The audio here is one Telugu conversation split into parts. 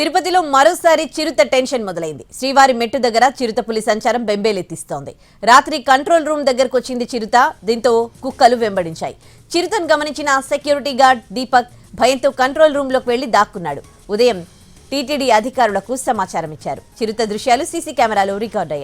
తిరుపతిలో మరోసారి చిరుత టెన్షన్ మొదలైంది. శ్రీవారి మెట్టు దగ్గర చిరుత పులి సంచారం బెంబేలెత్తిస్తోంది. రాత్రి కంట్రోల్ రూమ్ దగ్గరకు వచ్చింది చిరుత. దీంతో కుక్కలు వెంబడించాయి. చిరుతను గమనించిన సెక్యూరిటీ గార్డ్ దీపక్ భయంతో కంట్రోల్ రూమ్లోకి వెళ్ళి దాక్కున్నాడు. ఉదయం టీటీడీ అధికారులకు సమాచారం ఇచ్చారు చిరుత దృశ్యాలు సీసీ కెమెరాలో రికార్డ్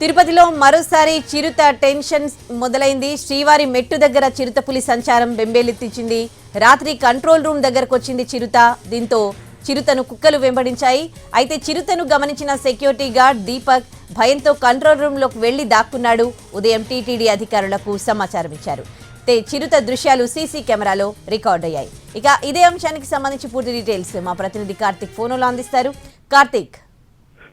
తిరుపతిలో మరోసారి చిరుత టెన్షన్ మొదలైంది. శ్రీవారి మెట్టు దగ్గర చిరుత పులి సంచారం బెంబేలెత్తించింది. రాత్రి కంట్రోల్ రూమ్ దగ్గరకు వచ్చింది చిరుత. దీంతో చిరుతను కుక్కలు వెంబడించాయి. అయితే చిరుతను గమనించిన సెక్యూరిటీ గార్డ్ దీపక్ భయంతో కంట్రోల్ రూమ్లోకి వెళ్ళి దాక్కున్నాడు. ఉదయం టీటీడీ అధికారులకు సమాచారం ఇచ్చారు. చిరుత దృశ్యాలు సీసీ కెమెరాలో రికార్డ్ అయ్యాయి. ఇక ఇదే అంశానికి సంబంధించి పూర్తి డీటెయిల్స్ మా ప్రతినిధి కార్తిక్ ఫోన్లో అందిస్తారు. కార్తిక్.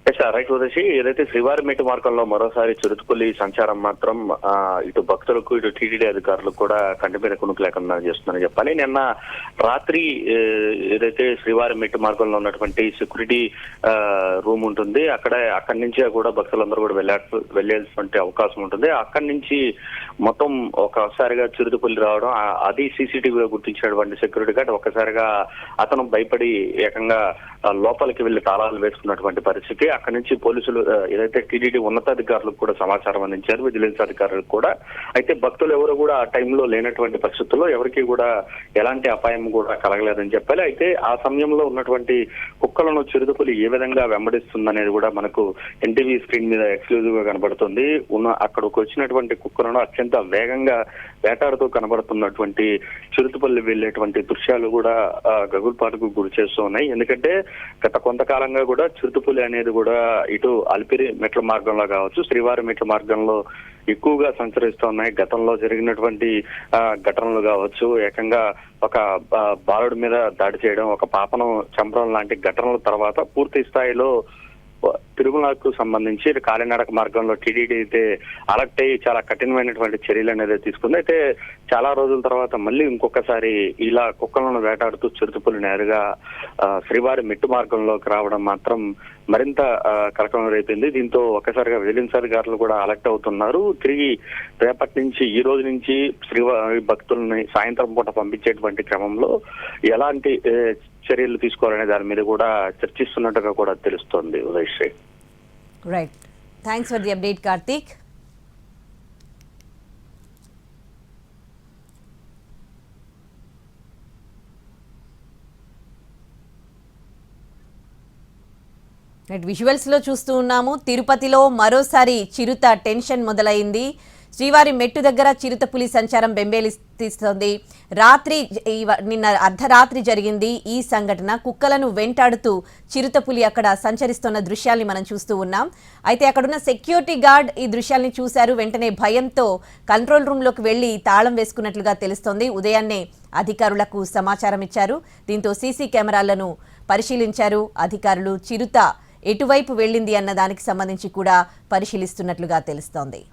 రైట్ ఉదయసి ఏదైతే శ్రీవారి మెట్టు మార్గంలో మరోసారి చిరుతుపుల్లి సంచారం మాత్రం ఇటు భక్తులకు ఇటు టీటీడీ అధికారులకు కూడా కంటి మీద కునుకు లేకుండా చేస్తుందని చెప్పాలి. నిన్న రాత్రి ఏదైతే శ్రీవారి మెట్టు మార్గంలో ఉన్నటువంటి సెక్యూరిటీ రూమ్ ఉంటుంది అక్కడ అక్కడి నుంచి కూడా భక్తులందరూ కూడా వెళ్ళా వెళ్ళాల్సినటువంటి అవకాశం ఉంటుంది. అక్కడి నుంచి మొత్తం ఒకసారిగా చిరుతుపల్లి రావడం అది సీసీటీవీలో గుర్తించినటువంటి సెక్యూరిటీ గార్డ్ ఒక్కసారిగా అతను భయపడి ఏకంగా లోపలికి వెళ్ళి తాళాలు వేసుకున్నటువంటి పరిస్థితి. అక్కడి నుంచి పోలీసులు ఏదైతే టీడీడీ ఉన్నతాధికారులకు కూడా సమాచారం అందించారు విజిలెన్స్ అధికారులకు కూడా. అయితే భక్తులు ఎవరు కూడా ఆ టైంలో లేనటువంటి పరిస్థితుల్లో ఎవరికి కూడా ఎలాంటి అపాయం కూడా కలగలేదని చెప్పాలి. అయితే ఆ సమయంలో ఉన్నటువంటి కుక్కలను చిరుతపులి ఏ విధంగా వెంబడిస్తుందనేది కూడా మనకు ఎన్టీవీ స్క్రీన్ మీద ఎక్స్క్లూజివ్గా కనబడుతుంది. ఉన్న అక్కడికి వచ్చినటువంటి కుక్కలను అత్యంత వేగంగా వేటాడుతూ కనబడుతున్నటువంటి చిరుతపల్లి వెళ్ళేటువంటి దృశ్యాలు కూడా ఆ, గగుల్పాటుకు గురి చేస్తున్నాయి ఎందుకంటే గత కొంతకాలంగా కూడా చిరుతపులి అనేది కూడా ఇటు అలిపిరి మెట్ల మార్గంలో కావచ్చు శ్రీవారి మెట్ల మార్గంలో ఎక్కువగా సంచరిస్తున్నాయి గతంలో జరిగినటువంటి ఘటనలు కావచ్చు ఏకంగా ఒక బాలుడి మీద దాడి చేయడం ఒక పాపను చంపడం లాంటి ఘటనల తర్వాత పూర్తి స్థాయిలో తిరుమలకు సంబంధించి కాలినడక మార్గంలో టీడీడీ అయితే అలర్ట్ అయ్యి చాలా కఠినమైనటువంటి చర్యలు అనేది తీసుకుంది. అయితే చాలా రోజుల తర్వాత మళ్ళీ ఇంకొకసారి ఇలా కుక్కలను వేటాడుతూ చిరుతపులు నేరుగా శ్రీవారి మెట్టు మార్గంలోకి రావడం మాత్రం మరింత కలకలం రేపింది దీంతో ఒక్కసారిగా విజిలెన్స్ అధికారులు కూడా అలర్ట్ అవుతున్నారు. తిరిగి రేపటి నుంచి ఈ రోజు నుంచి శ్రీవారి భక్తుల్ని సాయంత్రం పూట పంపించేటువంటి క్రమంలో ఎలాంటి చర్యలు తీసుకోవాలనే దాని మీద కూడా చర్చిస్తున్నట్టుగా కూడా తెలుస్తోంది Udayasri right thanks for the update Karthik right విజువల్స్లో చూస్తూ ఉన్నాము. తిరుపతిలో మరోసారి చిరుత టెన్షన్ మొదలైంది. శ్రీవారి మెట్టు దగ్గర చిరుత పులి సంచారం బెంబేలిస్తోంది. రాత్రి ఈ- నిన్న అర్ధరాత్రి జరిగింది ఈ సంఘటన. కుక్కలను వెంటాడుతూ చిరుత పులి అక్కడ సంచరిస్తున్న దృశ్యాల్ని మనం చూస్తూ ఉన్నాం. అయితే అక్కడున్న సెక్యూరిటీ గార్డ్ ఈ దృశ్యాల్ని చూశారు. వెంటనే భయంతో కంట్రోల్ రూమ్లోకి వెళ్ళి తాళం వేసుకున్నట్లుగా తెలుస్తోంది. ఉదయాన్నే అధికారులకు సమాచారం ఇచ్చారు. దీంతో సీసీ కెమెరాలను పరిశీలించారు. అధికారులు చిరుత ఎటువైపు వెళ్ళింది అన్న దానికి సంబంధించి కూడా పరిశీలిస్తున్నట్లుగా తెలుస్తోంది.